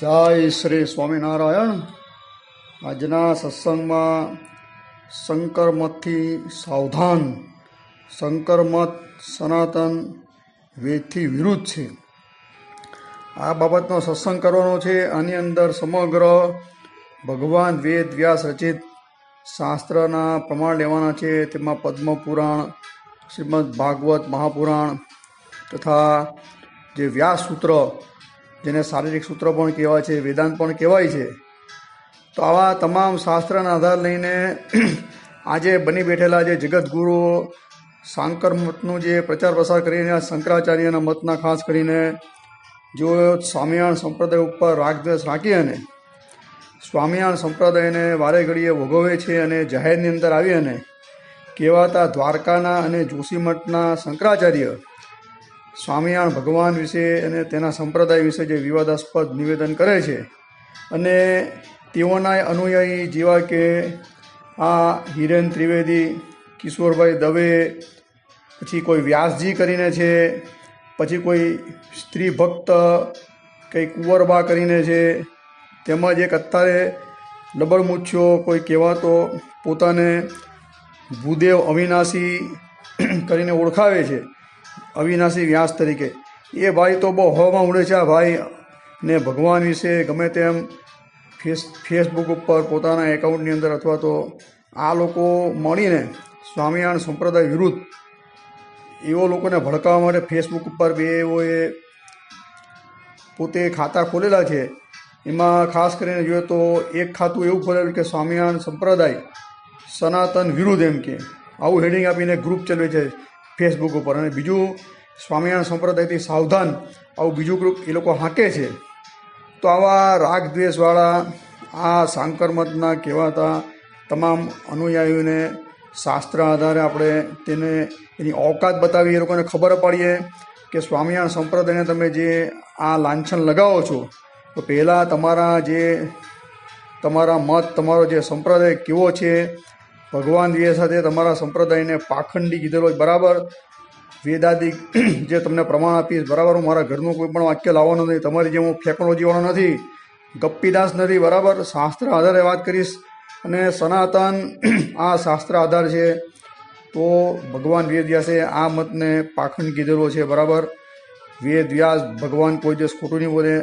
જય શ્રી સ્વામિનારાયણ. આજના સત્સંગમાં સંકરમતથી સાવધાન સંકરમત સનાતન વેદથી વિરુદ્ધ છે. આ બાબતનો સત્સંગ કરવાનો છે. આની અંદર સમગ્ર ભગવાન વેદ વ્યાસ રચિત શાસ્ત્રના પ્રમાણ લેવાના છે. તેમાં પદ્મપુરાણ, શ્રીમદ ભાગવત મહાપુરાણ તથા જે વ્યાસ સૂત્ર જેને શારીરિક સૂત્ર પણ કહેવાય છે, વેદાંત પણ કહેવાય છે. તો આવા તમામ શાસ્ત્રના આધાર લઈને આજે બની બેઠેલા જે જગતગુરુઓ શાંકર મતનું જે પ્રચાર પ્રસાર કરીને, શંકરાચાર્યના મતના ખાસ કરીને જો સ્વામિનારાયણ સંપ્રદાય ઉપર રાગદ્વેષ રાખી અને સ્વામિનારાયણ સંપ્રદાયને વારે ઘડીએ ભોગવે છે અને જાહેરની અંદર આવી અને કહેવાતા દ્વારકાના અને જોશીમઠના શંકરાચાર્ય સ્વામિનારાયણ ભગવાન વિશે અને તેના સંપ્રદાય વિશે જે વિવાદાસ્પદ નિવેદન કરે છે અને તેઓના અનુયાયી જેવા કે આ હિરેન ત્રિવેદી, કિશોરભાઈ દવે, પછી કોઈ વ્યાસજી કરીને છે, પછી કોઈ સ્ત્રી ભક્ત કંઈ કુંવરબા કરીને છે તેમજ એક અત્યારે લબડમુચ્છો કોઈ કહેવાતો પોતાને ભૂદેવ અવિનાશી કરીને ઓળખાવે છે. અવિનાશી વ્યાસ તરીકે. એ ભાઈ તો બહુ હવામાં ઉડે છે આ ભાઈ. ને ભગવાન વિશે ગમે તેમ ફેસ ફેસબુક ઉપર પોતાના એકાઉન્ટની અંદર અથવા તો આ લોકો મળીને સ્વામિનારાયણ સંપ્રદાય વિરુદ્ધ એવો લોકોને ભડકાવવા માટે ફેસબુક ઉપર બે એઓએ પોતે ખાતા ખોલેલા છે. એમાં ખાસ કરીને જોઈએ તો એક ખાતું એવું ખોલેલું કે સ્વામિનારાયણ સંપ્રદાય સનાતન વિરુદ્ધ એમ કે. આવું હેડિંગ આપીને ગ્રુપ ચલાવે છે. ફેસબુક ઉપર અને બીજું સ્વામિનારાયણ સંપ્રદાયથી સાવધાન આવું બીજું ગ્રુપ એ લોકો હાંકે છે. તો આવા રાગ દ્વેષવાળા, આ સાંકરમતના કહેવાતા તમામ અનુયાયીઓને શાસ્ત્ર આધારે આપણે તેને એની ઓકાત બતાવી એ લોકોને ખબર પાડીએ કે સ્વામિનારાયણ સંપ્રદાયને તમે જે આ લાંછન લગાવો છો, તો પહેલાં તમારા જે, તમારા મત, તમારો જે સંપ્રદાય કેવો છે ભગવાન વિશે સાથે તમારા સંપ્રદાયને પાખંડી કીધેલો બરાબર? વેદાદિક જે તમને પ્રમાણ આપીશ બરાબર? હું મારા ઘરનું કોઈ પણ વાક્ય લાવવાનું નથી, તમારી જેમ હું ટેકનોલોજીવાળો નથી, ગપ્પીદાસ નથી, બરાબર? શાસ્ત્ર આધારે વાત કરીશ અને સનાતન આ શાસ્ત્ર આધાર છે. તો ભગવાન વેદ વ્યાસે આ મતને પાખંડ કીધેલો છે, બરાબર? વેદ વ્યાસ ભગવાન કોઈ દિવસ ખોટું નહીં બોલે.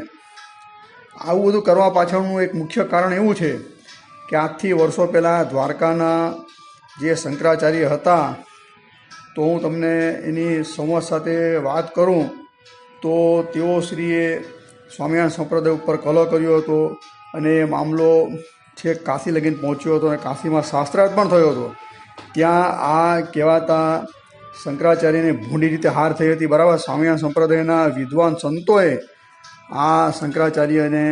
આવું બધું કરવા પાછળનું એક મુખ્ય કારણ એવું છે કે આજથી વર્ષો પહેલાં દ્વારકાના જે શંકરાચાર્ય હતા, તો હું તમને એની સંવાદ સાથે વાત કરું, તો તેઓ શ્રીએ સ્વામિનારાયણ સંપ્રદાય ઉપર કલહ કર્યો હતો અને એ મામલો છેક કાશી લગીને પહોંચ્યો હતો અને કાશીમાં શાસ્ત્રાર્થ પણ થયો હતો. ત્યાં આ કહેવાતા શંકરાચાર્યને ભૂંડી રીતે હાર થઈ હતી, બરાબર? સ્વામિનારાયણ સંપ્રદાયના વિદ્વાન સંતોએ આ શંકરાચાર્યને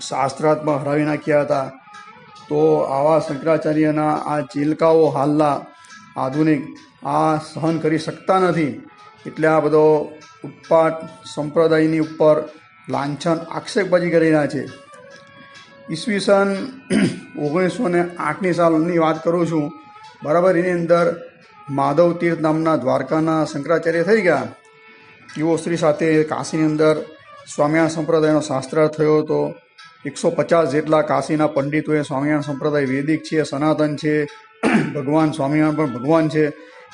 શાસ્ત્રાર્થમાં હરાવી નાખ્યા હતા. તો આવા શંકરાચાર્યના આ ચિલકાઓ હાલના આધુનિક આ સહન કરી શકતા નથી. એટલે આ બધો ઉત્પાટ સંપ્રદાયની ઉપર લાંછન, આક્ષેપબાજી કરી રહ્યા છે. ઈસવીસન ઓગણીસો ને આઠની સાલની વાત કરું છું. બરાબર એની અંદર માધવ તીર્થ નામના દ્વારકાના શંકરાચાર્ય થઈ ગયા. તેઓ શ્રી સાથે કાશીની અંદર સ્વામિયા સંપ્રદાયનો શાસ્ત્રાર્થ થયો હતો. એકસો પચાસ જેટલા કાશીના પંડિતોએ સ્વામિનારાયણ સંપ્રદાય વેદિક છે, સનાતન છે, ભગવાન સ્વામિનારાયણ પણ ભગવાન છે.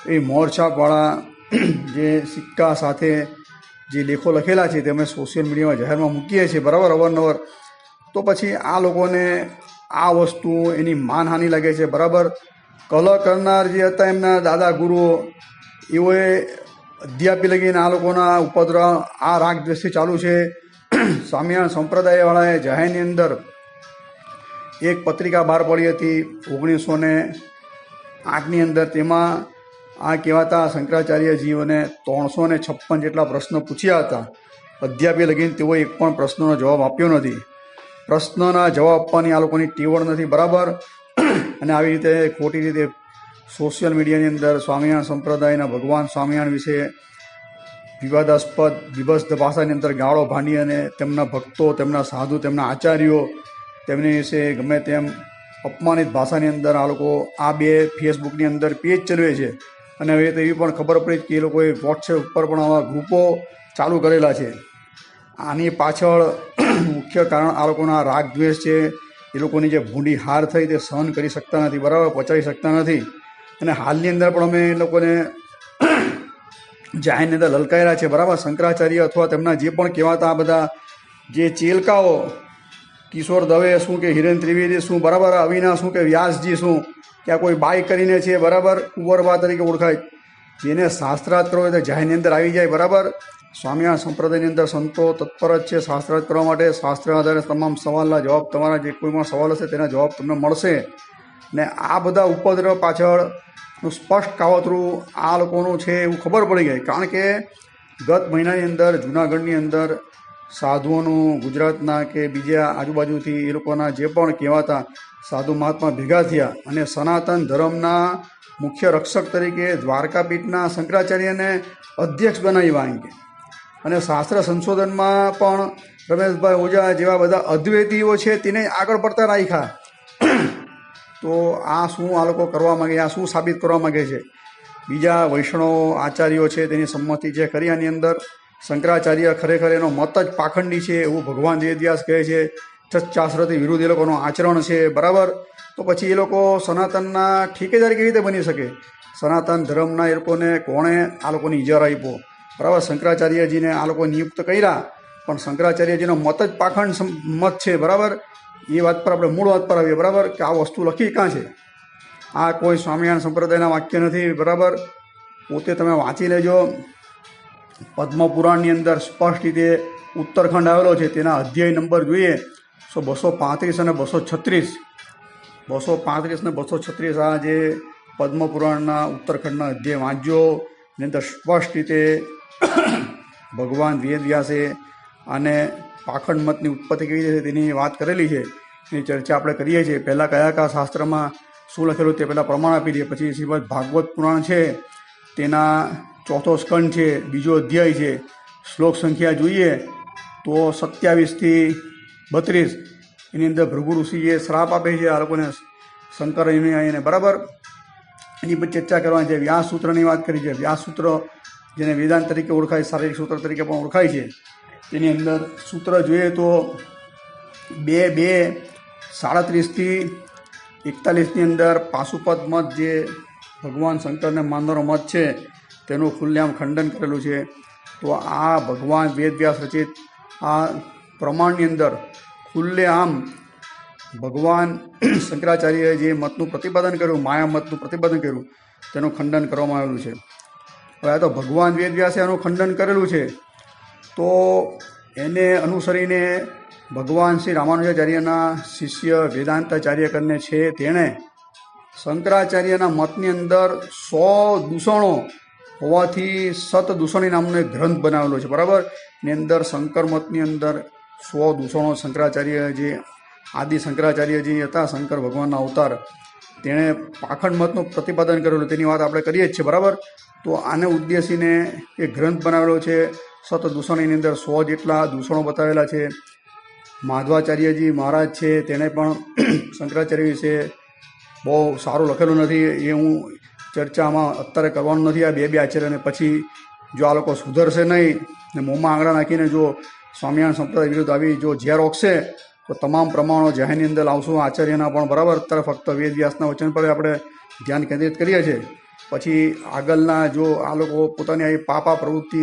એ મોરછાપવાળા જે સિક્કા સાથે જે લેખો લખેલા છે તે અમે સોશિયલ મીડિયામાં જાહેરમાં મૂકીએ છીએ બરાબર અવારનવાર. તો પછી આ લોકોને આ વસ્તુ એની માનહાનિ લાગે છે બરાબર. કલહ કરનાર જે હતા એમના દાદા ગુરુઓ, એઓએ અધ્યાપી લગીને આ લોકોના ઉપદ્રવ આ રાગ દ્વેષથી ચાલુ છે. સ્વામિનારાયણ સંપ્રદાયવાળાએ જાહેરની અંદર એક પત્રિકા બહાર પડી હતી ઓગણીસો ને આઠની અંદર. તેમાં આ કહેવાતા શંકરાચાર્યજીઓને ત્રણસો ને છપ્પન જેટલા પ્રશ્નો પૂછ્યા હતા. અધ્યાપી લગીને તેઓએ એક પણ પ્રશ્નનો જવાબ આપ્યો નથી. પ્રશ્નના જવાબ આપવાની આ લોકોની ટીવડ નથી, બરાબર? અને આવી રીતે ખોટી રીતે સોશિયલ મીડિયાની અંદર સ્વામિનારાયણ સંપ્રદાયના ભગવાન સ્વામિનારાયણ વિશે વિવાદાસ્પદ વિભસ્ત ભાષાની અંદર ગાળો ભાંડી અને તેમના ભક્તો, તેમના સાધુ, તેમના આચાર્યો, તેમની વિશે ગમે તેમ અપમાનિત ભાષાની અંદર આ લોકો આ બે ફેસબુકની અંદર પેજ ચલાવે છે. અને હવે તો એવી પણ ખબર પડી કે એ લોકોએ વોટ્સએપ ઉપર પણ આવા ગ્રુપો ચાલુ કરેલા છે. આની પાછળ મુખ્ય કારણ આ લોકોના રાગ દ્વેષ છે. એ લોકોની જે ભૂંડી હાર થઈ તે સહન કરી શકતા નથી, બરાબર પચાવી શકતા નથી. અને હાલની અંદર પણ અમે એ લોકોને જાહેરની અંદર લલકાયેલા છે, બરાબર? શંકરાચાર્ય અથવા તેમના જે પણ કહેવાતા આ બધા જે ચેલકાઓ, કિશોર દવે શું કે હિરેન ત્રિવેદી શું, બરાબર? અવિના શું કે વ્યાસજી શું, કે આ કોઈ બાઈ કરીને છે, બરાબર? કુંવરબા તરીકે ઓળખાય. જેને શાસ્ત્રાર્થ કરવો હોય તો જાહેરની અંદર આવી જાય, બરાબર? સ્વામિનારાયણ સંપ્રદાયની અંદર સંતો તત્પર જ છે શાસ્ત્રાર્થ કરવા માટે. શાસ્ત્ર આધારે તમામ સવાલના જવાબ તમારા જે કોઈ પણ સવાલ હશે તેના જવાબ તમને મળશે. ને આ બધા ઉપદ્રવ પાછળનું સ્પષ્ટ કાવતરું આ લોકોનું છે એવું ખબર પડી ગઈ. કારણ કે ગત મહિનાની અંદર, જૂનાગઢની અંદર સાધુઓનું ગુજરાતના કે બીજા આજુબાજુથી એ લોકોના જે પણ કહેવાતા સાધુ મહાત્મા ભેગા થયા અને સનાતન ધર્મના મુખ્ય રક્ષક તરીકે દ્વારકાપીઠના શંકરાચાર્યને અધ્યક્ષ બનાવ્યા અહીં અને શાસ્ત્ર સંશોધનમાં પણ રમેશભાઈ ઓઝા જેવા બધા અદ્વૈતીઓ છે, તેને આગળ પડતા રાખ્યા. તો આ શું આ લોકો કરવા માગે આ શું સાબિત કરવા માગે છે? બીજા વૈષ્ણવ આચાર્યો છે, તેની સંમતિ છે ખરી આની અંદર શંકરાચાર્ય ખરેખર એનો મત જ પાખંડી છે એવું ભગવાન દેવદ્યાસ કહે છે. શાસ્ત્રથી વિરુદ્ધ એ લોકોનું આચરણ છે, બરાબર? તો પછી એ લોકો સનાતનના ઠેકેદાર કેવી રીતે બની શકે? સનાતન ધર્મના એ લોકોને કોણે આ લોકોની ઇજારો આપ્યો? બરાબર? શંકરાચાર્યજીને આ લોકો નિયુક્ત કર્યા, પણ શંકરાચાર્યજીનો મત જ પાખંડ મત છે, બરાબર? એ વાત પર આપણે મૂળ વાત પર આવીએ, બરાબર? કે આ વસ્તુ લખી ક્યાં છે? આ કોઈ સ્વામિનારાયણ સંપ્રદાયના વાક્ય નથી, બરાબર? પોતે તમે વાંચી લેજો. પદ્મપુરાણની અંદર સ્પષ્ટ રીતે ઉત્તરખંડ આવેલો છે, તેના અધ્યાય નંબર જોઈએ. તો બસો પાંત્રીસ અને બસો છત્રીસ. બસો પાંત્રીસ ને બસો છત્રીસ આ જે પદ્મપુરાણના ઉત્તરખંડના અધ્યાય વાંચજો એની અંદર સ્પષ્ટ રીતે ભગવાન વેદવ્યાસે અને પાખંડ મતની ઉત્પત્તિ કેવી રીતે તેની વાત કરેલી છે, એની ચર્ચા આપણે કરીએ છીએ. પહેલાં કયા કયા શાસ્ત્રમાં શું લખેલું તે પહેલાં પ્રમાણ આપી દઈએ. પછી શ્રીમદ ભાગવત પુરાણ છે, તેના ચોથો સ્કંદ છે, બીજો અધ્યાય છે. શ્લોક સંખ્યા જોઈએ તો સત્યાવીસથી બત્રીસ. એની અંદર ભૃગુ ઋષિએ શ્રાપ આપે છે, આ લોકોને શંકર એને બરાબર. એની પર ચર્ચા કરવાની છે. વ્યાસ સૂત્રની વાત કરી છે. વ્યાસ સૂત્ર જેને વેદાંત તરીકે ઓળખાય, શારીરિક સૂત્ર તરીકે પણ ઓળખાય છે. તેની અંદર સૂત્ર જોઈએ તો બે બે, સાડત્રીસથી એકતાલીસની અંદર પાશુપદ મત જે ભગવાન શંકરને માનનારો મત છે, તેનું ખુલ્લેઆમ ખંડન કરેલું છે. તો આ ભગવાન વેદવ્યાસ રચિત આ પ્રમાણની અંદર ખુલ્લેઆમ ભગવાન શંકરાચાર્યએ જે મતનું પ્રતિપાદન કર્યું, માયા મતનું પ્રતિપાદન કર્યું, તેનું ખંડન કરવામાં આવેલું છે. હવે આ તો ભગવાન વેદવ્યાસે આનું ખંડન કરેલું છે. તો એને અનુસરીને ભગવાન શ્રી રામાનુજાચાર્યના શિષ્ય વેદાંતાચાર્ય કરીને છે તેણે શંકરાચાર્યના મતની અંદર સો દૂષણો હોવાથી સતદૂષણી નામનો એક ગ્રંથ બનાવેલો છે, બરાબર? એની અંદર શંકર મતની અંદર સો દૂષણો શંકરાચાર્ય જે આદિ શંકરાચાર્યજી હતા, શંકર ભગવાનના અવતાર, તેણે પાખંડ મતનું પ્રતિપાદન કરેલું. તેની વાત આપણે કરીએ જ છીએ, બરાબર? તો આને ઉદ્દેશીને એ ગ્રંથ બનાવેલો છે સત દૂષણની અંદર સો જેટલા દૂષણો બતાવેલા છે. માધવાચાર્યજી મહારાજ છે તેણે પણ શંકરાચાર્ય વિશે બહુ સારું લખેલું નથી, એ હું ચર્ચામાં અત્યારે કરવાનું નથી, આ બે બે આચાર્યને. પછી જો આ લોકો સુધરશે નહીં, ને મોંમાં આંગળા નાખીને જો સ્વામિનારાયણ સંપ્રદાય વિરુદ્ધ આવી જો ઝેર ઓકશે, તો તમામ પ્રમાણો જાહેરની અંદર લાવશું. આચાર્યના પણ બરાબર, અત્યારે ફક્ત વેદ વ્યાસના વચન પર આપણે ધ્યાન કેન્દ્રિત કરીએ છીએ. પછી આગળના જો આ લોકો પોતાની આવી પાપા પ્રવૃત્તિ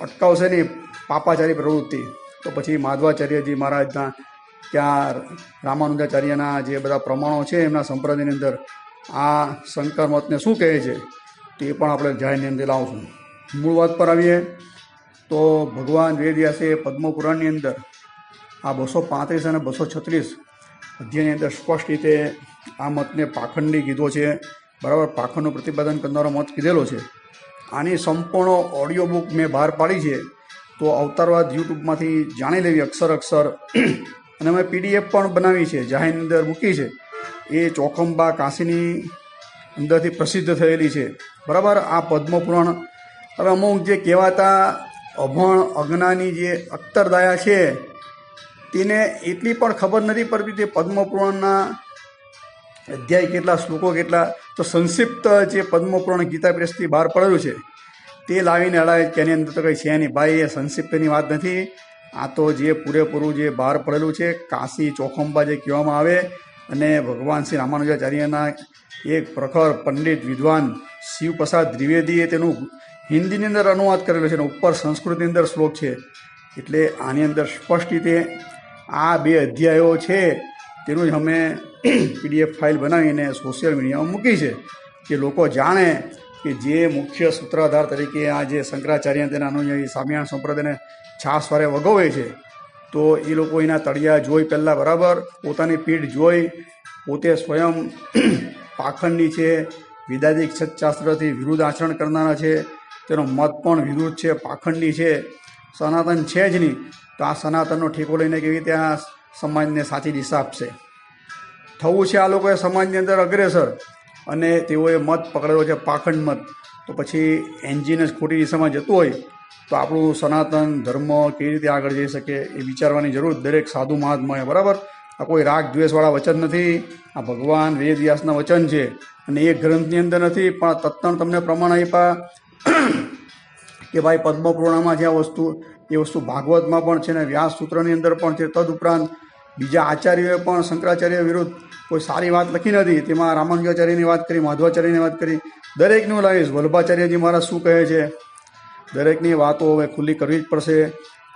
અટકાવશે નહીં પાપાચારી પ્રવૃત્તિ. તો પછી માધવાચાર્યજી મહારાજના ત્યાં રામાનુજાચાર્યના જે બધા પ્રમાણો છે એમના સંપ્રદાયની અંદર, આ શંકર મતને શું કહે છે તે પણ આપણે જાહેરની અંદર લાવશું. મૂળ વાત પર આવીએ, તો ભગવાન વેદવ્યાસે પદ્મપુરાણની અંદર આ બસો પાંત્રીસ અને બસો છત્રીસ અધ્યયની અંદર સ્પષ્ટ રીતે આ મતને પાખંડી કીધો છે. બરાબર, પાખંડનું પ્રતિપાદન કરનારો મત કીધેલો છે. આની સંપૂર્ણ ઓડિયો બુક મેં બહાર પાડી છે, તો અવતારવાદ યુટ્યુબમાંથી જાણી લેવી અક્ષર અક્ષર. અને મેં પીડીએફ પણ બનાવી છે, જાહેરની અંદર મૂકી છે. એ ચોખંબા કાશીની અંદરથી પ્રસિદ્ધ થયેલી છે. બરાબર આ પદ્મપુરાણ. હવે અમુક જે કહેવાતા અભણ અજ્ઞાની જે અખ્તરદાયા છે, તેને એટલી પણ ખબર નથી પડતી તે પદ્મપુરાણના અધ્યાય કેટલા, શ્લોકો કેટલા? તો સંક્ષિપ્ત જે પદ્મપુરાણ ગીતા પ્રેસથી બહાર પડેલું છે, તે લાવીને અડાવે તેની અંદર તો કંઈ છે નહીં. ભાઈ, એ સંક્ષિપ્તની વાત નથી. આ તો જે પૂરેપૂરું જે બહાર પડેલું છે, કાશી ચોખંબા જે કહેવામાં આવે, અને ભગવાન શ્રી રામાનુજાચાર્યના એક પ્રખર પંડિત વિદ્વાન શિવપ્રસાદ દ્વિવેદીએ તેનું હિન્દીની અંદર અનુવાદ કરેલો છે, અને ઉપર સંસ્કૃતની અંદર શ્લોક છે. એટલે આની અંદર સ્પષ્ટ રીતે આ બે અધ્યાયો છે તેનું જ અમે પીડીએફ ફાઇલ બનાવીને સોશિયલ મીડિયામાં મૂકી છે કે લોકો જાણે કે જે મુખ્ય સૂત્રાધાર તરીકે આ જે શંકરાચાર્ય તેના અનુયાયી સ્વામિનારાયણ સંપ્રદાયને છાસ વારે વગોવે છે, તો એ લોકો એના તળિયા જોઈ પહેલાં બરાબર, પોતાની પીઠ જોઈ, પોતે સ્વયં પાખંડની છે વિદાધિક સત્શાસ્ત્રથી વિરુદ્ધ આચરણ કરનારા છે, તેનો મત પણ વિરુદ્ધ છે, પાખંડની છે, સનાતન છે જ નહીં. તો આ સનાતનનો ઠેકો લઈને કેવી રીતે આ સમાજને સાચી દિશા આપશે. થવું છે આ લોકોએ સમાજની અંદર અગ્રેસર અને તેઓએ મત પકડેલો છે, પાખંડ મત. તો પછી એન્જિન જ ખોટી દિશામાં જતું હોય તો આપણું સનાતન ધર્મ કેવી રીતે આગળ જઈ શકે એ વિચારવાની જરૂર દરેક સાધુ મહાત્માએ, બરાબર? આ કોઈ રાગ દ્વેષવાળા વચન નથી. આ ભગવાન વેદ વ્યાસના વચન છે અને એ ગ્રંથની અંદર નથી, પણ તત્ણ તમને પ્રમાણ આપ્યા કે ભાઈ પદ્મપુરાણમાં જે આ વસ્તુ, એ વસ્તુ ભાગવતમાં પણ છે ને વ્યાસ સૂત્રની અંદર પણ છે. તદુપરાંત બીજા આચાર્યોએ પણ શંકરાચાર્ય વિરુદ્ધ કોઈ સારી વાત લખી નથી. તેમાં રામાનુજાચાર્યની વાત કરી, માધવાચાર્યની વાત કરી. દરેકનું લાવીશ વલ્ભાચાર્યજી મારા શું કહે છે? દરેકની વાતો હવે ખુલ્લી કરવી જ પડશે.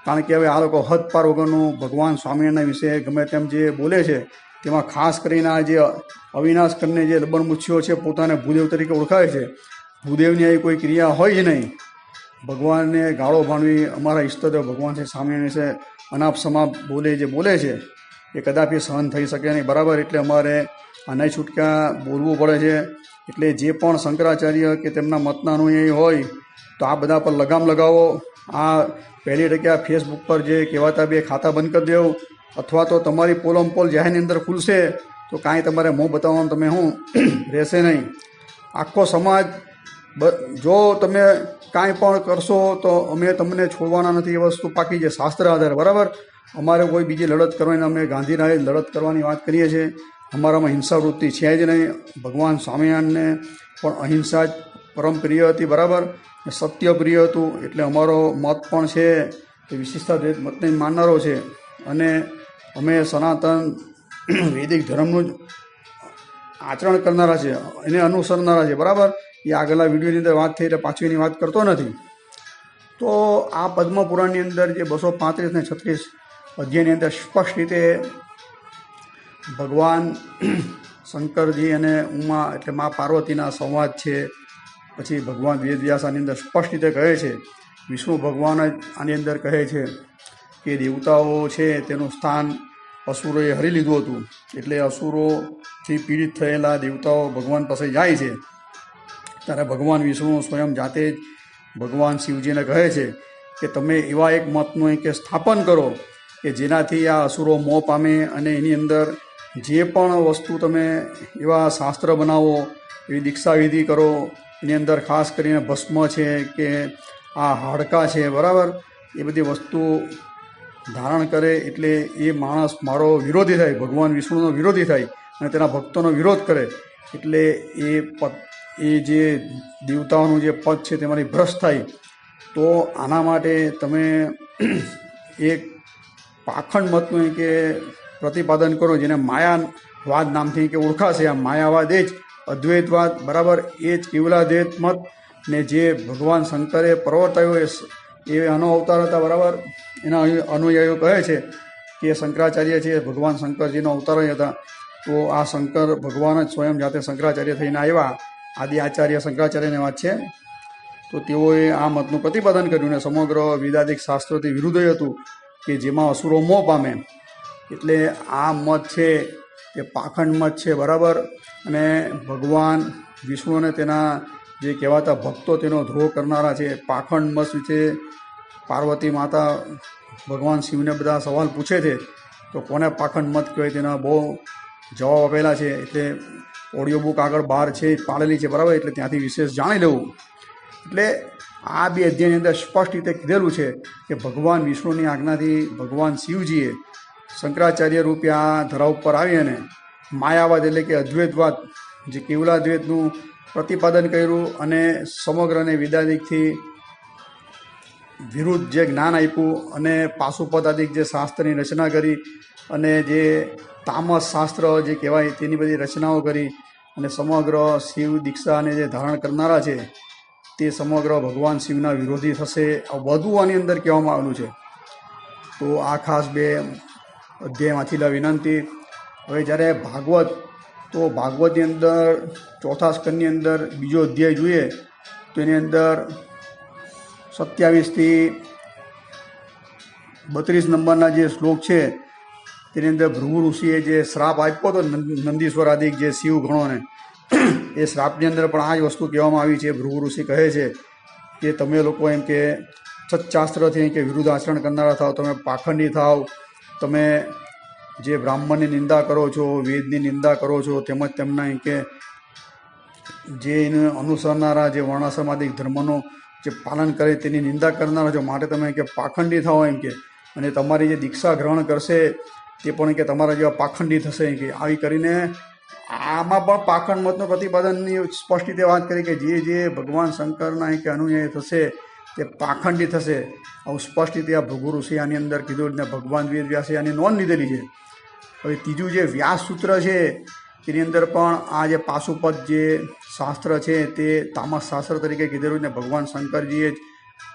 કારણ કે હવે આ લોકો હદ પાર વગરનું ભગવાન સ્વામિનારાયણ વિશે ગમે તેમ જે બોલે છે, તેમાં ખાસ કરીને આ જે અવિનાશ કરીને જે લબણ મુછીઓ છે, પોતાને ભૂદેવ તરીકે ઓળખાય છે. ભૂદેવની આવી કોઈ ક્રિયા હોય જ નહીં. ભગવાનને ગાળો ભાણવી અમારા ઈષ્ટદેવ ભગવાન છે, સ્વામિનારાયણ વિશે અનાપ સમાપ બોલે જે બોલે છે. એ કદાપી સહન થઈ શકે નહીં. બરાબર, એટલે અમારે આનાય છૂટકા બોલવું પડે છે. એટલે જે પણ શંકરાચાર્ય કે તેમના મતના અનુયાયી હોય, તો આ બધા પર લગામ લગાવો. આ પહેલી ટકે ફેસબુક પર જે કહેવાતા બે ખાતા બંધ કરી દેવું. અથવા તો તમારી પોલમ પોલ જાહેરની અંદર ખુલશે, તો કાંઈ તમારે મોં બતાવવાનું તમે હું રહેશે નહીં. આખો સમાજ જો તમે કાંઈ પણ કરશો, તો અમે તમને છોડવાના નથી. એ વસ્તુ પાકી છે. શાસ્ત્ર આધાર. બરાબર? અમારે કોઈ બીજી લડત કરવાની, અમે ગાંધીનાએ લડત કરવાની વાત કરીએ છીએ. અમારામાં હિંસા વૃત્તિ છે જ નહીં. ભગવાન સ્વામિનારાયણને પણ અહિંસા જ પરમ પ્રિય હતી, બરાબર? સત્ય પ્રિય હતું, એટલે અમારો મત પણ છે. એ વિશિષ્ટાદ્વૈત મતને માનનારો છે. અને અમે સનાતન વૈદિક ધર્મનું જ આચરણ કરનારા છે, એને અનુસરનારા છે, બરાબર? એ આગળના વિડીયોની અંદર વાત થઈ, એટલે પાછું વાત કરતો નથી. તો આ પદ્મપુરાણની અંદર જે બસો પાંત્રીસ ને છત્રીસ અધ્યાયની અંદર સ્પષ્ટ રીતે ભગવાન શંકરજી અને ઉમા એટલે મા પાર્વતીના સંવાદ છે. પછી ભગવાન વેદવ્યાસ આની અંદર સ્પષ્ટ રીતે કહે છે, વિષ્ણુ ભગવાન જ આની અંદર કહે છે કે દેવતાઓ છે તેનું સ્થાન અસુરોએ હરી લીધું હતું. એટલે અસુરોથી પીડિત થયેલા દેવતાઓ ભગવાન પાસે જાય છે. ત્યારે ભગવાન વિષ્ણુ સ્વયં જાતે જ ભગવાન શિવજીને કહે છે કે તમે એવા એક મતનું કે સ્થાપન કરો કે જેનાથી આ અસુરો મો પામે અને એની અંદર જે પણ વસ્તુ તમે એવા શાસ્ત્ર બનાવો, એવી દીક્ષા વિધિ કરો, એની અંદર ખાસ કરીને ભસ્મ છે કે આ હાડકા છે, બરાબર? એ બધી વસ્તુ ધારણ કરે એટલે એ માણસ મારો વિરોધી થાય, ભગવાન વિષ્ણુનો વિરોધી થાય અને તેના ભક્તોનો વિરોધ કરે. એટલે એ પદ, એ જે દેવતાઓનું જે પદ છે તેમાંથી ભ્રષ્ટ થાય. તો આના માટે તમે એક પાખંડ મતનું કે પ્રતિપાદન કરો જેને માયાવાદ નામથી કે ઓળખાશે. આ માયાવાદ એ જ અદ્વૈતવાદ, બરાબર? એ જ કેવલાદ્વૈત મત ને જે ભગવાન શંકરે પ્રવર્તાયો એ આનો અવતાર હતા, બરાબર? એના અનુ- અનુયાયીઓ કહે છે કે શંકરાચાર્ય છે, ભગવાન શંકરજીનો અવતાર હતા. તો આ શંકર ભગવાન જ સ્વયં જાતે શંકરાચાર્ય થઈને આવ્યા. આદિ આચાર્ય શંકરાચાર્યની વાત છે. તો તેઓએ આ મતનું પ્રતિપાદન કર્યું ને સમગ્ર વિદાદિક શાસ્ત્રોથી વિરુદ્ધ હતું. કે જેમાં અસુરો મો પામે. એટલે આ મત છે એ પાખંડ મત છે, બરાબર? અને ભગવાન વિષ્ણુ અને તેના જે કહેવાતા ભક્તો તેનો ધ્રોહ કરનારા છે, પાખંડ મત વિશે પાર્વતી માતા ભગવાન શિવને બધા સવાલ પૂછે છે, તો કોને પાખંડ મત કહેવાય તેના બહુ જવાબ આપેલા છે. એટલે ઓડિયો બુક આગળ બહાર છે, પાડેલી છે, બરાબર? એટલે ત્યાંથી વિશેષ જાણી લેવું. એટલે આ બે અધ્યાયની અંદર સ્પષ્ટ રીતે કીધેલું છે કે ભગવાન વિષ્ણુની આજ્ઞાથી ભગવાન શિવજીએ શંકરાચાર્ય રૂપે આ ધરા ઉપર આવી અને માયાવાદ એટલે કે અદ્વૈતવાદ, જે કેવલાદ્વૈતનું પ્રતિપાદન કર્યું અને સમગ્રને વિદાદિકથી વિરુદ્ધ જે જ્ઞાન આપ્યું અને પાશુપદાદિક જે શાસ્ત્રની રચના કરી અને જે તામસ શાસ્ત્ર જે કહેવાય તેની બધી રચનાઓ કરી અને સમગ્ર શિવ દીક્ષાને જે ધારણ કરનારા છે તે સમગ્ર ભગવાન શિવના વિરોધી થશે. વધુ આની અંદર કહેવામાં આવેલું છે. તો આ ખાસ બે અધ્યાયમાંથી લા વિનંતી. હવે જ્યારે ભાગવત, તો ભાગવતની અંદર, ચોથા સ્કંદની અંદર બીજો અધ્યાય જોઈએ, તો એની અંદર સત્યાવીસથી બત્રીસ નંબરના જે શ્લોક છે, તેની અંદર ભૃગુ ઋષિએ જે શ્રાપ આપ્યો હતો નંદ- નંદીશ્વર આદિક જે શિવ ગણોને એ શ્રાપની અંદર પણ આ જ વસ્તુ કહેવામાં આવી છે, ભૃગુ ઋષિ કહે છે કે તમે લોકો એમ કે સચ્ચાસ્ત્રથી કે વિરુદ્ધ આચરણ કરનારા થાવ તમે પાખંડી થાવ તમે જે બ્રાહ્મણની નિંદા કરો છો, વેદની નિંદા કરો છો, તેમજ તેમના એમ કે જે એને અનુસરનારા જે વર્ણાશ્રમાદિક ધર્મનો જે પાલન કરે તેની નિંદા કરનારા છો, માટે તમે કે પાખંડી થાઓ એમ કે. અને તમારી જે દીક્ષા ગ્રહણ કરશે તે પણ કે તમારા જેવા પાખંડી થશે કે. આવી કરીને આમાં પણ પાખંડ મતનું પ્રતિપાદનની સ્પષ્ટ રીતે વાત કરી કે જે જે ભગવાન શંકરના કે અનુયાયી થશે, તે પાખંડી થશે. આવું સ્પષ્ટ રીતે આ ભૃગુ ઋષિ આની અંદર કીધું ને ભગવાન વેદ વ્યાસે આની નોંધ લીધેલી છે. હવે ત્રીજું જે વ્યાસ સૂત્ર છે તેની અંદર પણ આ જે પાશુપદ જે શાસ્ત્ર છે, તે તામસ શાસ્ત્ર તરીકે કીધેલું ને ભગવાન શંકરજીએ જ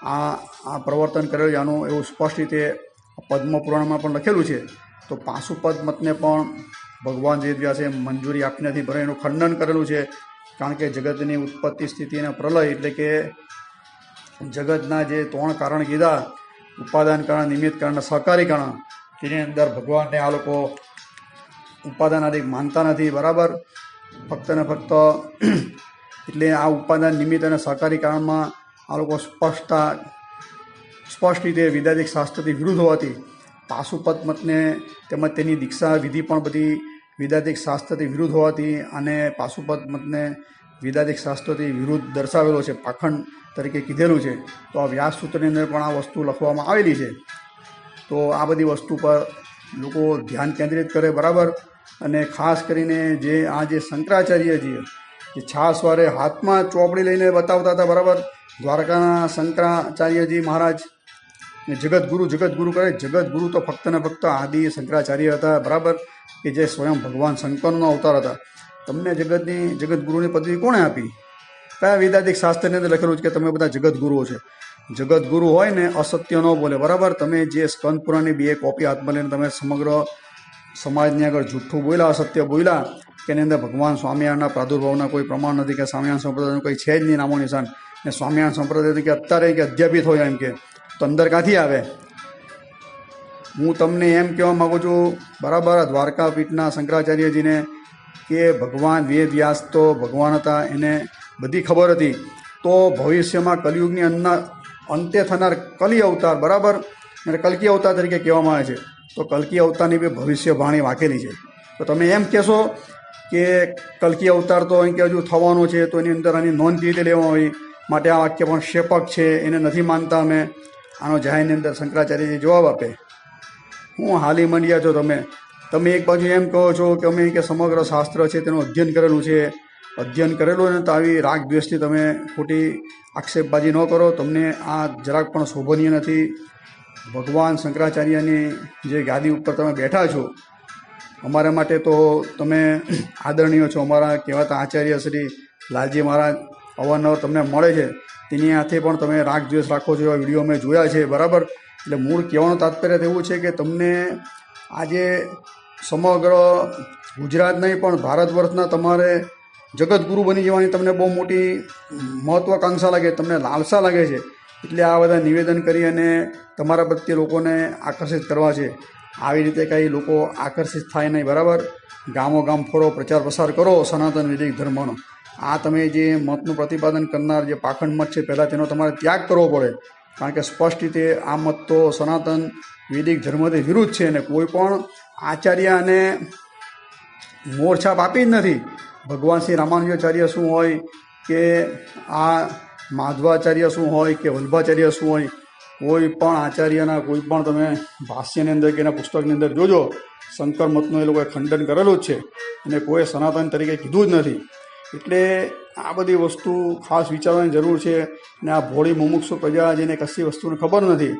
આ આ પ્રવર્તન કરેલું છે. આનું એવું સ્પષ્ટ રીતે પદ્મ પુરાણમાં પણ લખેલું છે. તો પાશુપદ મતને પણ ભગવાન જે વ્યાસે મંજૂરી આપી નથી ભલે એનું ખંડન કરેલું છે, કારણ કે જગતની ઉત્પત્તિ સ્થિતિ અને પ્રલય એટલે કે જગતના જે ત્રણ કારણ કીધા, ઉપાદાન કારણ, નિમિત્ત કારણ સહકારી કારણ, તેની અંદર ભગવાનને આ લોકો ઉપાદાન આદિ માનતા નથી, બરાબર? ફક્ત ને ફક્ત એટલે આ ઉપાદાન, નિમિત્ત અને સહકારી કારણમાં આ લોકો સ્પષ્ટતા, સ્પષ્ટ રીતે વિદાધિક શાસ્ત્રથી વિરુદ્ધ હોવાથી પાશુપત મતને તેમજ તેની દીક્ષા વિધિ પણ બધી વિદાધિક શાસ્ત્રથી વિરુદ્ધ હોવાથી અને પાશુપત મતને વિદાધિક શાસ્ત્રથી વિરુદ્ધ દર્શાવેલો છે, પાખંડ તરીકે કીધેલું છે, તો આ વ્યાસ સૂત્રની અંદર પણ આ વસ્તુ લખવામાં આવેલી છે. તો આ બધી વસ્તુ પર લોકો ધ્યાન કેન્દ્રિત કરે બરાબર અને ખાસ કરીને જે આ જે શંકરાચાર્યજીએ જે છાસવારે હાથમાં ચોપડી લઈને બતાવતા હતા બરાબર, દ્વારકાના શંકરાચાર્યજી મહારાજ ને જગતગુરુ જગતગુરુ કરે જગતગુરુ તો ફક્ત ને ફક્ત આદિ શંકરાચાર્ય હતા, બરાબર? કે જે સ્વયં ભગવાન શંકરનો અવતાર હતા. તમને જગતની જગતગુરુની પદવી કોણે આપી? કયા વેદાંતિક શાસ્ત્રની અંદર લખેલું છે કે તમે બધા જગતગુરુઓ છે? જગતગુરુ હોય ને અસત્ય ન બોલે, બરાબર? તમે જે સ્કંદ પુરાણની બે કોપી હાથમાં લઈને તમે સમગ્ર સમાજની આગળ જૂઠું બોલ્યા, અસત્ય બોલ્યા, કે એની અંદર ભગવાન સ્વામિનારાયણના પ્રાદુર્ભાવના કોઈ પ્રમાણ નથી, કે સ્વામિનારાયણ સંપ્રદાયનું કંઈ છે જ નહીં, નામો નિશાન. ને સ્વામિનારાયણ સંપ્રદાય કે અત્યારે કે અધ્યાપિત હોય એમ કે. તો અંદર ક્યાંથી આવે? હું તમને એમ કહેવા માગું છું, બરાબર, દ્વારકા પીઠના શંકરાચાર્યજીને કે ભગવાન વેદ વ્યાસ તો ભગવાન હતા, એને બધી ખબર હતી. તો ભવિષ્યમાં કલિયુગની અંદર અંતે થનાર કલી અવતાર, બરાબર? અને કલ્કી અવતાર તરીકે કહેવામાં આવે છે. તો કલ્કી અવતારની બી ભવિષ્યવાણી વાંકેલી છે. તો તમે એમ કહેશો કે કલ્કી અવતાર તો અહીં કે હજુ થવાનો છે, તો એની અંદર આની નોંધ રીતે લેવા હોય માટે આ વાક્ય પણ શેપક છે, એને નથી માનતા અમે. આનો જાહેરની અંદર શંકરાચાર્યજી જવાબ આપે. હું હાલી મંડ્યા છો તમે. તમે એક બાજુ એમ કહો છો કે અમે કે સમગ્ર શાસ્ત્ર છે તેનું અધ્યયન કરેલું છે. અધ્યયન કરેલું ને તો આવી રાગ દ્વેષથી તમે ખોટી આક્ષેપબાજી ન કરો. તમને આ જરાક પણ શોભનીય નથી. ભગવાન શંકરાચાર્યની જે ગાદી ઉપર તમે બેઠા છો, અમારા માટે તો તમે આદરણીય છો. અમારા કહેવાતા આચાર્ય શ્રી લાલજી મહારાજ અવારનવાર તમને મળે છે. તેની હાથે પણ તમે રાગ દ્વેષ રાખો છો એવા વીડિયો અમે જોયા છે, બરાબર? એટલે મૂળ કહેવાનું તાત્પર્ય એવું છે કે તમને આજે સમગ્ર ગુજરાત નહીં, પણ ભારત વર્ષના તમારે જગતગુરુ બની જવાની તમને બહુ મોટી મહત્વાકાંક્ષા લાગે, તમને લાલસા લાગે છે. એટલે આ બધા નિવેદન કરી અને તમારા પ્રત્યે લોકોને આકર્ષિત કરવા છે. આવી રીતે કંઈ લોકો આકર્ષિત થાય નહીં, બરાબર? ગામો ગામ ફરો પ્રચાર પ્રસાર કરો, સનાતન વૈદિક ધર્મનો. આ તમે જે મતનું પ્રતિપાદન કરનાર જે પાખંડ મત છે, પહેલાં તેનો તમારે ત્યાગ કરવો પડે. કારણ કે સ્પષ્ટ રીતે આ મત તો સનાતન વૈદિક ધર્મથી વિરુદ્ધ છે અને કોઈ પણ આચાર્ય અને મોરછાપ આપી જ નથી. ભગવાન શ્રી રામાનુજાચાર્ય શું હોય કે આ માધવાચાર્ય શું હોય કે વલ્ભાચાર્ય શું હોય, કોઈ પણ આચાર્યના કોઈ પણ તમે ભાષ્યની અંદર કે એના પુસ્તકની અંદર જોજો, શંકર મતનું એ લોકોએ ખંડન કરેલું જ છે. અને કોઈ સનાતન તરીકે કીધું જ નથી. એટલે આ બધી વસ્તુ ખાસ વિચારવાની જરૂર છે ને આ ભોળી મુમુક્ષુ પ્રજા જેને કશી વસ્તુને ખબર નથી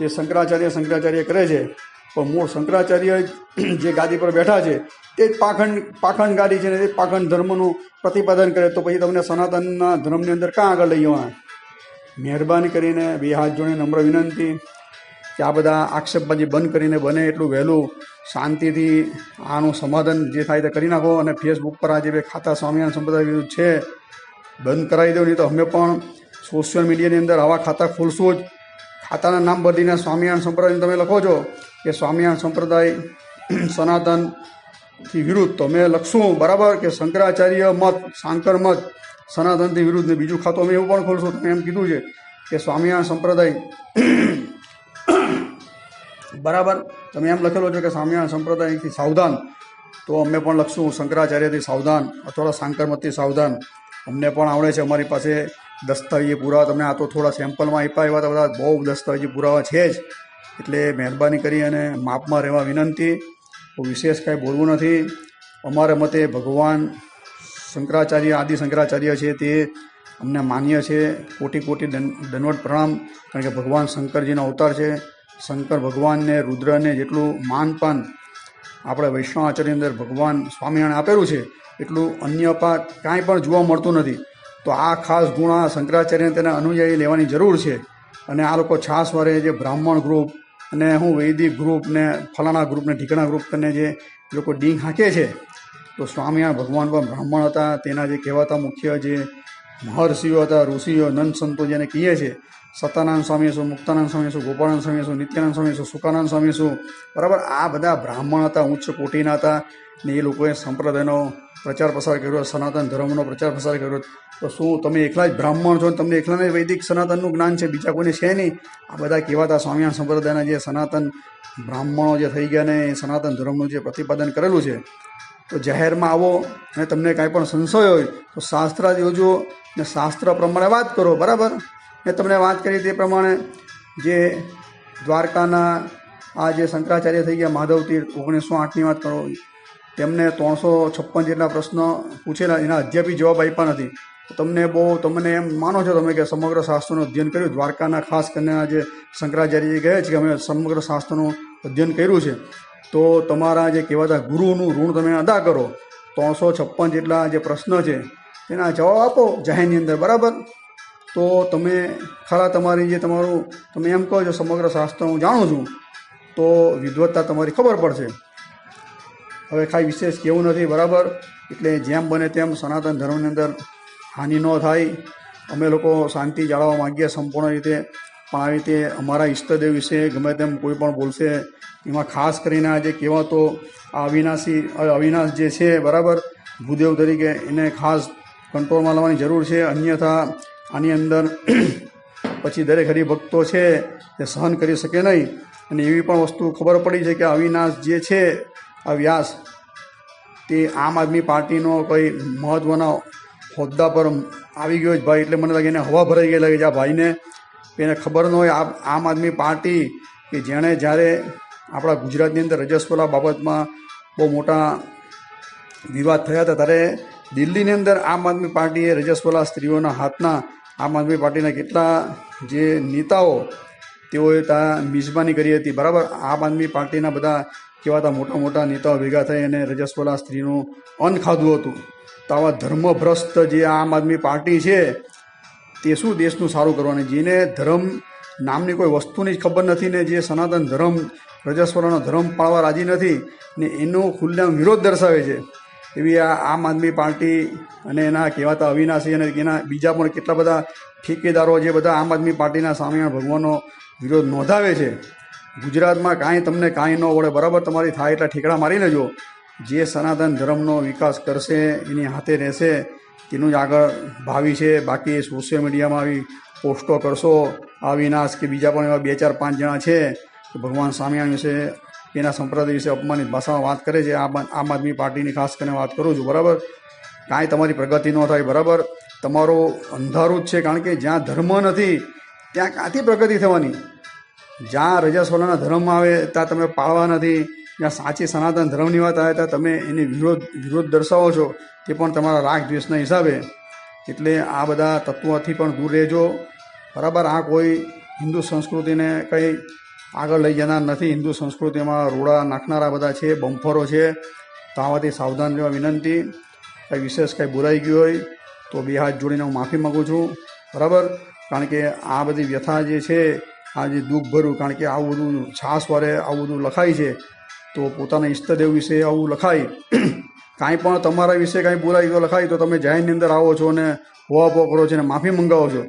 જે શંકરાચાર્ય શંકરાચાર્ય કરે છે. પણ મૂળ શંકરાચાર્ય જે ગાદી પર બેઠા છે, તે જ પાખંડ પાખંડ ગાદી છે ને તે પાખંડ ધર્મનું પ્રતિપાદન કરે. તો પછી તમને સનાતનના ધર્મની અંદર ક્યાં આગળ લઈ જવાના? મહેરબાની કરીને બે હાથ જોડે નમ્ર વિનંતી. કે આ બધા આક્ષેપબાજી બંધ કરીને બને એટલું વહેલું શાંતિથી આનું સમાધાન જે થાય તે કરી નાખો અને ફેસબુક પર આ જે બે ખાતા સ્વામિનારાયણ સંપ્રદાય વિરુદ્ધ છે, બંધ કરાવી દો. નહીં તો અમે પણ સોશિયલ મીડિયાની અંદર આવા ખાતા ખોલશું જ. ખાતાના નામ બદલીને સ્વામિનારાયણ સંપ્રદાયને તમે લખો છો કે સ્વામિનારાયણ સંપ્રદાય સનાતનથી વિરુદ્ધ. તો અમે લખશું બરાબર કે શંકરાચાર્ય મત શાંકર મત, સનાતનથી વિરુદ્ધ ને બીજું ખાતું અમે એવું પણ ખોલશું. તમે એમ કીધું છે કે સ્વામિનારાયણ સંપ્રદાય બરાબર? તમે એમ લખેલો છો કે સ્વામિનારાયણ સંપ્રદાયથી સાવધાન. તો અમે પણ લખશું શંકરાચાર્યથી સાવધાન અથવા શાંકરમતથી સાવધાન. અમને પણ આવડે છે અમારી પાસે દસ્તાવેજી પુરાવા. તમે આ તો થોડા સેમ્પલમાં આપ્યા એવા તો બધા બહુ દસ્તાવેજી પુરાવા છે જ. એટલે મહેરબાની કરી અને માપમાં રહેવા વિનંતી. વિશેષ કાંઈ બોલવું નથી. અમારા મતે ભગવાન શંકરાચાર્ય, આદિ શંકરાચાર્ય છે તે અમને માન્ય છે. કોટી કોટી દન દંડવટ પ્રણામ. કારણ કે ભગવાન શંકરજીનો અવતાર છે. શંકર ભગવાનને, રુદ્રને જેટલું માનપાન આપણે વૈષ્ણવ અંદર ભગવાન સ્વામિનારાયણ આપેલું છે, એટલું અન્ય કાંઈ પણ જોવા મળતું નથી. તો આ ખાસ ગુણ આ શંકરાચાર્યને તેના અનુયાયી લેવાની જરૂર છે. અને આ લોકો છાસ વારે જે બ્રાહ્મણ ગ્રુપ અને હું વૈદિક ગ્રુપ ને ફલાણા ગ્રુપ ને ઢીકણા ગ્રુપ કરીને જે લોકો ડીંગ હાંકે છે, તો સ્વામિનારાયણ ભગવાન પણ બ્રાહ્મણ હતા. તેના જે કહેવાતા મુખ્ય જે મહર્ષિઓ હતા, ઋષિઓ, નંદ સંતો જેને કહીએ છે સતાનંદ સ્વામી શું મુક્તાનંદ સ્વામી શું ગોપાળાનંદ સ્વામી શું નિત્યાનંદ સ્વામી શું સુકાનંદ સ્વામી શું બરાબર? આ બધા બ્રાહ્મણ હતા, ઉચ્ચ કોટીના હતા, ને એ લોકોએ સંપ્રદાયનો પ્રચાર પ્રસાર કર્યો, સનાતન ધર્મનો પ્રચાર પ્રસાર કર્યો. તો શું તમે એકલા જ બ્રાહ્મણ છો? તમને એકલાને વૈદિક સનાતનનું જ્ઞાન છે, બીજા કોઈને છે નહીં? આ બધા કહેવાતા સ્વામિનારાયણ સંપ્રદાયના જે સનાતન બ્રાહ્મણો જે થઈ ગયા ને એ સનાતન ધર્મનું જે પ્રતિપાદન કરેલું છે. તો જાહેરમાં આવો, અને તમને કાંઈ પણ સંશય હોય, તો શાસ્ત્ર જોજો ને શાસ્ત્ર પ્રમાણે વાત કરો, બરાબર? મેં તમને વાત કરી તે પ્રમાણે જે દ્વારકાના આ જે શંકરાચાર્ય થઈ ગયા, માધવ તીર્થ, ઓગણીસો આઠની વાત કરો, તેમને ત્રણસો છપ્પન જેટલા પ્રશ્નો પૂછેલા, એના અધ્યાપી જવાબ આપ્યા નથી. તમને બહુ, તમને એમ માનો છો તમે કે સમગ્ર શાસ્ત્રનું અધ્યયન કર્યું? દ્વારકાના ખાસ કરીને આ જે શંકરાચાર્ય કહે છે કે અમે સમગ્ર શાસ્ત્રનું અધ્યયન કર્યું છે. તો તમારા જે કહેવાતા ગુરુનું ઋણ તમે અદા કરો. ત્રણસો છપ્પન જેટલા જે પ્રશ્ન છે, તેના જવાબ આપો જાહેરની અંદર, બરાબર? તો તમે ખરા તમારી જે તમારું, તમે એમ કહો છો સમગ્ર શાસ્ત્ર હું જાણું છું, તો વિદવત્તા તમારી ખબર પડશે. હવે કાંઈ વિશેષ કેવું નથી, બરાબર? એટલે જેમ બને તેમ સનાતન ધર્મની અંદર હાનિ ન થાય. અમે લોકો શાંતિ જાળવવા માગીએ સંપૂર્ણ રીતે. પણ આવી રીતે અમારા ઈષ્ટદેવ વિશે ગમે તેમ કોઈ પણ બોલશે, એમાં ખાસ કરીને આ જે કહેવાતો આ અવિનાશી અવિનાશ જે છે, બરાબર? ભૂદેવ તરીકે એને ખાસ કંટ્રોલમાં લાવવાની જરૂર છે. અન્યથા આની અંદર પછી દરેક હરિભક્તો છે તે સહન કરી શકે નહીં. અને એવી પણ વસ્તુ ખબર પડી છે કે અવિનાશ જે છે, આ વ્યાસ, તે આમ આદમી પાર્ટીનો કોઈ મહત્ત્વના હોદ્દા પર આવી ગયો જ ભાઈ. એટલે મને લાગે એને હવા ભરાઈ ગઈ લાગે છે આ ભાઈને. એને ખબર ન હોય આમ આદમી પાર્ટી કે જેણે જ્યારે આપણા ગુજરાતની અંદર રજસ્વલા બાબતમાં બહુ મોટા વિવાદ થયા હતા, ત્યારે દિલ્હીની અંદર આમ આદમી પાર્ટીએ રજસ્વલા સ્ત્રીઓના હાથના આમ આદમી પાર્ટીના કેટલા જે નેતાઓ, તેઓએ ત્યાં મિજબાની કરી હતી. બરાબર? આમ આદમી પાર્ટીના બધા કહેવાતા મોટા મોટા નેતાઓ ભેગા થઈ અને રજસ્વલા સ્ત્રીનું અન્ન ખાધું હતું. તો આવા ધર્મભ્રષ્ટ જે આમ આદમી પાર્ટી છે, તે શું દેશનું સારું કરવાની? જેને ધર્મ નામની કોઈ વસ્તુની જ ખબર નથી ને જે સનાતન ધર્મ, રજસ્વલાનો ધર્મ પાળવા રાજી નથી ને એનો ખુલ્લામ વિરોધ દર્શાવે છે. એવી આ આમ આદમી પાર્ટી અને એના કહેવાતા અવિનાશી અને એના બીજા પણ કેટલા બધા ઠેકેદારો જે બધા આમ આદમી પાર્ટીના સામે ભગવાનનો વિરોધ નોંધાવે છે. ગુજરાતમાં કાંઈ તમને કાંઈ ન વળે, બરાબર? તમારી થાય એટલા ઠેકડા મારી લેજો. જે સનાતન ધર્મનો વિકાસ કરશે, એની હાથે રહેશે, તેનું જ આગળ ભાવિ છે. બાકી સોશિયલ મીડિયામાં આવી પોસ્ટો કરશો અવિનાશ કે બીજા પણ એવા બે ચાર પાંચ જણા છે ભગવાન સ્વામિનારાયણ વિશે એના સંપ્રદાય વિશે અપમાનિત ભાષામાં વાત કરે છે. આમ આમ આદમી પાર્ટીની ખાસ કરીને વાત કરું છું, બરાબર? કાંઈ તમારી પ્રગતિ ન થાય, બરાબર? તમારો અંધારું જ છે, કારણ કે જ્યાં ધર્મ નથી, ત્યાં ક્યાંથી પ્રગતિ થવાની? જ્યાં રજાસોલાના ધર્મ આવે, ત્યાં તમે પાળવા નથી, જ્યાં સાચી સનાતન ધર્મની વાત આવે, ત્યાં તમે એની વિરોધ વિરોધ દર્શાવો છો, તે પણ તમારા રાગ દ્વેષના હિસાબે. એટલે આ બધા તત્વોથી પણ દૂર રહેજો. બરાબર? આ કોઈ હિન્દુ સંસ્કૃતિને કંઈ આગળ લઈ જનાર નથી. હિન્દુ સંસ્કૃતિમાં રોડા નાખનારા બધા છે, બમ્ફરો છે. તો આવાથી સાવધાન રહેવા વિનંતી. કંઈ વિશેષ કંઈ બોલાઈ ગયું હોય તો બે હાથ જોડીને હું માફી માગું છું. બરાબર? કારણ કે આ બધી વ્યથા જે છે, આ જે દુઃખ ભર્યું કારણ કે આવું બધું છાસ વારે આવું બધું લખાય છે, તો પોતાના ઈષ્ટદેવ વિશે આવું લખાય. કાંઈ પણ તમારા વિશે કાંઈ બોલાઈ તો લખાય, તો તમે જાહેરની અંદર આવો છો અને હોવાપો કરો છો અને માફી મંગાવો છો.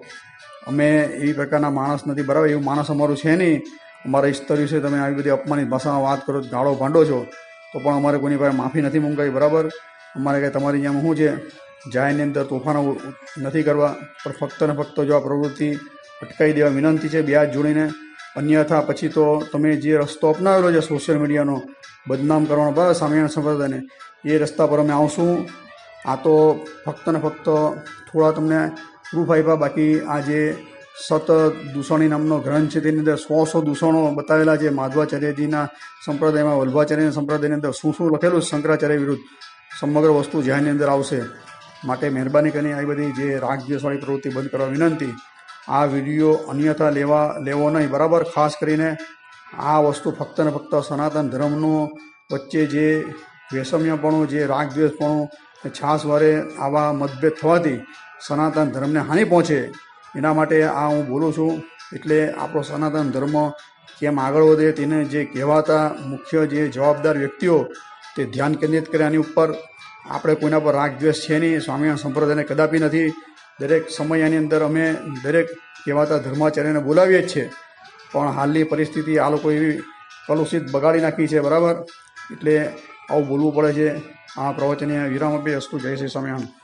અમે એવી પ્રકારના માણસ નથી, બરાબર? એવું માણસ અમારું છે નહીં. અમારા ઈસ્તર વિશે તમે આવી બધી અપમાનિત ભાષામાં વાત કરો, ગાળો ભાંડો છો, તો પણ અમારે કોઈની પાસે માફી નથી મંગાવી, બરાબર? અમારે કાંઈ તમારી જેમ શું છે? જાહેરની અંદર તોફાનો નથી કરવા, પણ ફક્ત ને ફક્ત જો આ પ્રવૃત્તિ અટકાવી દેવા વિનંતી છે, બે હાથ જોડીને. અન્યથા પછી તો તમે જે રસ્તો અપનાવેલો છે સોશિયલ મીડિયાનો બદનામ કરવાનો, બરાબર? સામેના સંપ્રદાયને એ રસ્તા પર અમે આવશું. આ તો ફક્ત ને ફક્ત થોડા તમને પ્રૂફ આપ્યા, બાકી આ જે સત દૂષણી નામનો ગ્રંથ છે. તેની અંદર સો સો દૂષણો બતાવેલા છે. માધવાચાર્યજીના સંપ્રદાયમાં વલ્ભાચાર્યના સંપ્રદાયની અંદર શું શું લખેલું શંકરાચાર્ય વિરુદ્ધ? સમગ્ર વસ્તુ જ્યાંની અંદર આવશે. માટે મહેરબાની કરીને આવી બધી જે રાગ દ્વેષવાળી પ્રવૃત્તિ બંધ કરવા વિનંતી. આ વીડિયો અન્યથા લેવા, લેવો નહીં. બરાબર? ખાસ કરીને આ વસ્તુ ફક્ત ને ફક્ત સનાતન ધર્મનો વચ્ચે જે વેસમ્યપણું જે રાગ દ્વેષપણું છાસ વારે આવા મતભેદ થવાથી સનાતન ધર્મને હાનિ પહોંચે. એના માટે આ હું બોલું છું, એટલે આપણો સનાતન ધર્મ કેમ આગળ વધે તેને જે કહેવાતા મુખ્ય જે જવાબદાર વ્યક્તિઓ તે ધ્યાન કેન્દ્રિત કરે આની ઉપર. આપણે કોઈના પર રાગ, દ્વેષ છે નહીં, સ્વામિનારાયણ સંપ્રદાયને કદાપી નથી. દરેક સમયની અંદર અમે દરેક કહેવાતા ધર્માચાર્યને બોલાવીએ જ છે પણ હાલની પરિસ્થિતિ આ લોકો એવી કલુષિત બગાડી નાખી છે, બરાબર? એટલે આવું બોલવું પડે છે. આ પ્રવચને વિરામ આપી અસ્તુ. જય શ્રી સ્વામિનારાયણ.